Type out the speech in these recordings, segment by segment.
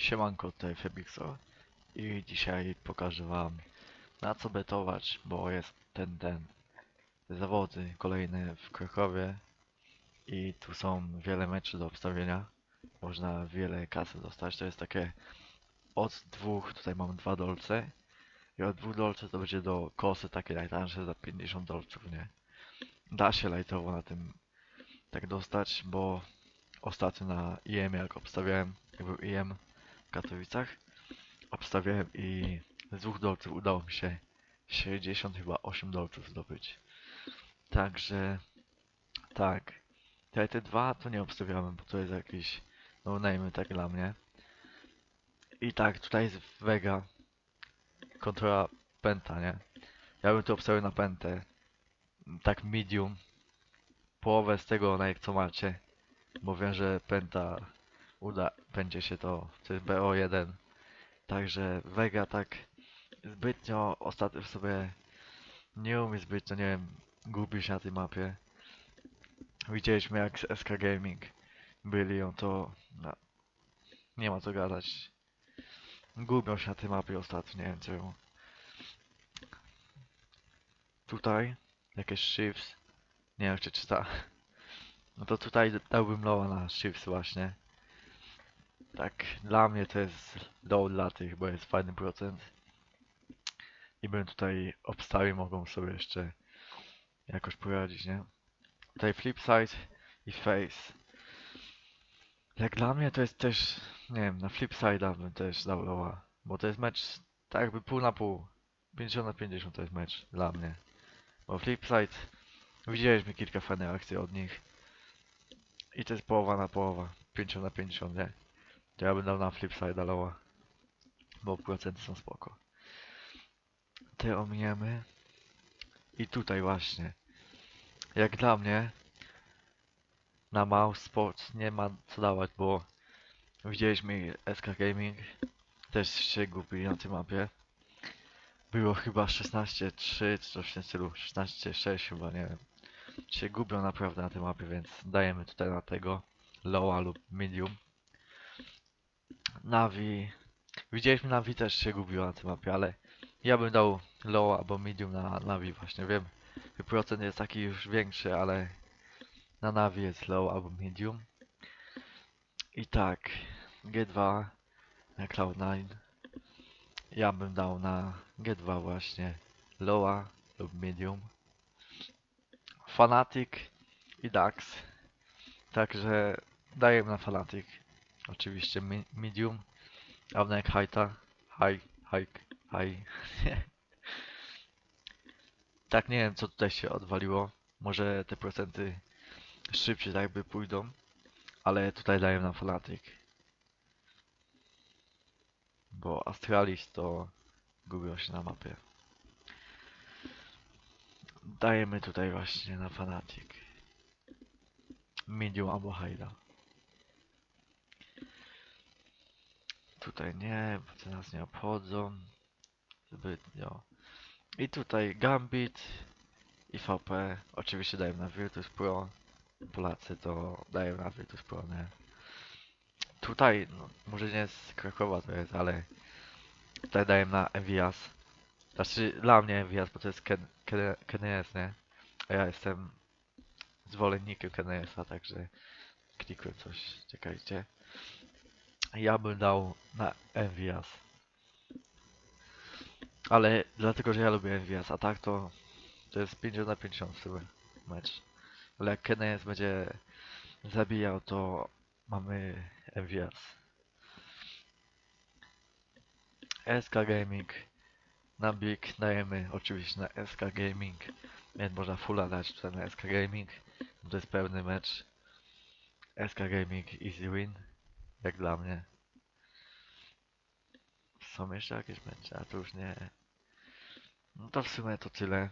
Siemanko, tutaj Febixo i dzisiaj pokażę wam na co betować, bo jest ten, ten zawody kolejne w Krakowie i tu są wiele meczy do obstawienia. Można wiele kasy dostać, to jest takie od dwóch, tutaj mam dwa dolce i od dwóch dolce to będzie do kosy takie najtańsze za 50 dolców, nie? Da się lajtowo na tym tak dostać, bo ostatnio na IM jak obstawiałem, jak był IM w Katowicach, obstawiałem i z dwóch dolców udało mi się 60 chyba 8 dolców zdobyć. Także tak. Te, te dwa to nie obstawiałem, bo to jest jakiś no name tak dla mnie. I tak, tutaj jest Vega kontra Penta, nie? Ja bym to obstawił na Pentę. Tak medium. Połowę z tego na jak co macie. Bo wiem, że Penta uda, będzie się to, to jest BO1. Także Vega tak zbytnio ostatnio sobie nie umie zbytnio, nie wiem, gubi się na tej mapie. Widzieliśmy jak z SK Gaming byli ją to no, nie ma co gadać. Gubią się na tej mapie ostatnio, nie wiem czemu. Tutaj jakieś shifts. Nie wiem czy czyta. No to tutaj dałbym lowa na shifts właśnie. Tak, dla mnie to jest low dla tych, bo jest fajny procent. I bym tutaj obstawił, mogą sobie jeszcze jakoś poradzić, nie? Tutaj flipside i face. Jak dla mnie to jest też, nie wiem, na flipside'a bym też dał lowa. Bo to jest mecz tak jakby pół na pół. 50 na 50 to jest mecz dla mnie. Bo flipside, widzieliśmy kilka fajnych akcji od nich. I to jest połowa na połowa. 50 na 50, nie? To ja bym dał na flipside'a lowa. Bo procenty są spoko. Te ominiemy. I tutaj właśnie. Jak dla mnie na Mouse Sports nie ma co dawać, bo widzieliśmy SK Gaming też się gubili na tej mapie. Było chyba 16-3 czy coś w tym stylu, 16-6 chyba, nie wiem. Się gubią naprawdę na tej mapie, więc dajemy tutaj na tego lowa lub medium. Navi. Widzieliśmy Navi też się gubiła na tej mapie, ale ja bym dał low albo medium na Navi właśnie, wiem. Procent jest taki już większy, ale na Navi jest low albo medium. I tak, G2 na Cloud9. Ja bym dał na G2 właśnie lowa lub medium. Fanatic i Dax. Także daję na Fanatic. Oczywiście mi medium. A na Highta. High, high, high. tak nie wiem co tutaj się odwaliło. Może te procenty szybciej tak jakby pójdą. Ale tutaj daję na Fanatic. Bo Astralis to gubią się na mapie. Dajemy tutaj właśnie na Fanatic. Medium albo Highda. Tutaj nie, bo te nas nie obchodzą zbytnio. I tutaj Gambit i VP. Oczywiście daję na Virtus Pro. Polacy to dają na Virtus Pro, nie? Tutaj, no, może nie z Krakowa to jest, ale tutaj daję na Envias. Znaczy dla mnie Envias, bo to jest Ken, nie? A ja jestem zwolennikiem KNS-a, także klikłem coś, czekajcie. Ja bym dał na Envias. Ale dlatego, że ja lubię Envias, a tak to to jest 50 na 50 w mecz. Ale jak KNS będzie zabijał, to mamy Envias. SK Gaming na Big dajemy oczywiście na SK Gaming. Więc można fulla dać tutaj na SK Gaming. To jest pełny mecz. SK Gaming easy win. Jak dla mnie. Są jeszcze jakieś mecze, a to już nie. No to w sumie to tyle.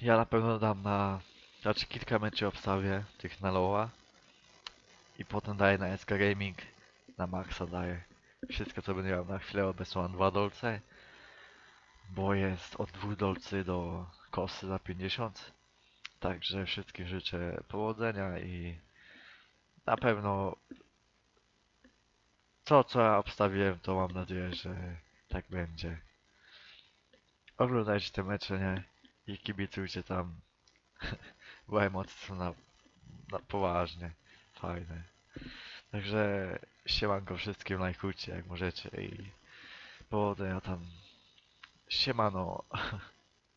Ja na pewno dam na. Znaczy kilka meczy obstawię, tych na Loa. I potem daję na SK Gaming. Na Maxa daję. Wszystko co będę miał na chwilę obecną mam 2 dolce. Bo jest od 2 dolcy do kosy za 50. Także wszystkim życzę powodzenia i na pewno to, co ja obstawiłem, to mam nadzieję, że tak będzie. Oglądajcie te mecze, nie? I kibicujcie tam. Bo emocje na, na poważnie. Fajne. Także siemanko wszystkim, lajkujcie jak możecie i powodzenia tam. Siemano.